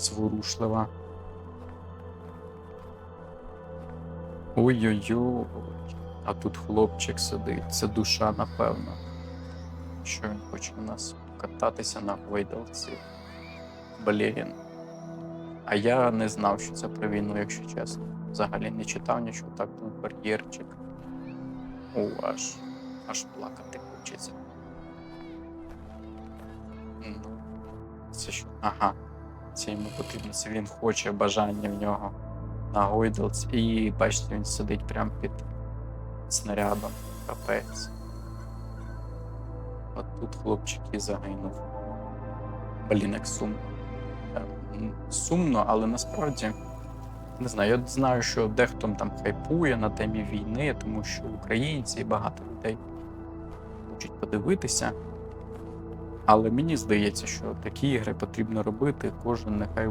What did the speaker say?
зворушлива. Ой-ой-ой. А тут хлопчик сидить. Це душа, напевно. Що він хоче у нас кататися на гойдалці. Блін. А я не знав, що це про війну, якщо чесно. Взагалі не читав нічого, так думав, бар'єрчик. О, аж, аж плакати хочеться. Ну, це що? Ага. Це йому потрібно, це він хоче бажання в нього на гойдалці. І бачите, він сидить прямо під снарядом. Капець. От тут хлопчик і загинув. Блін, як сумно. Е, Сумно, але насправді не знаю. Я знаю, що дехто там хайпує на темі війни, тому що українці і багато людей хочуть подивитися. Але мені здається, що такі ігри потрібно робити. Кожен нехай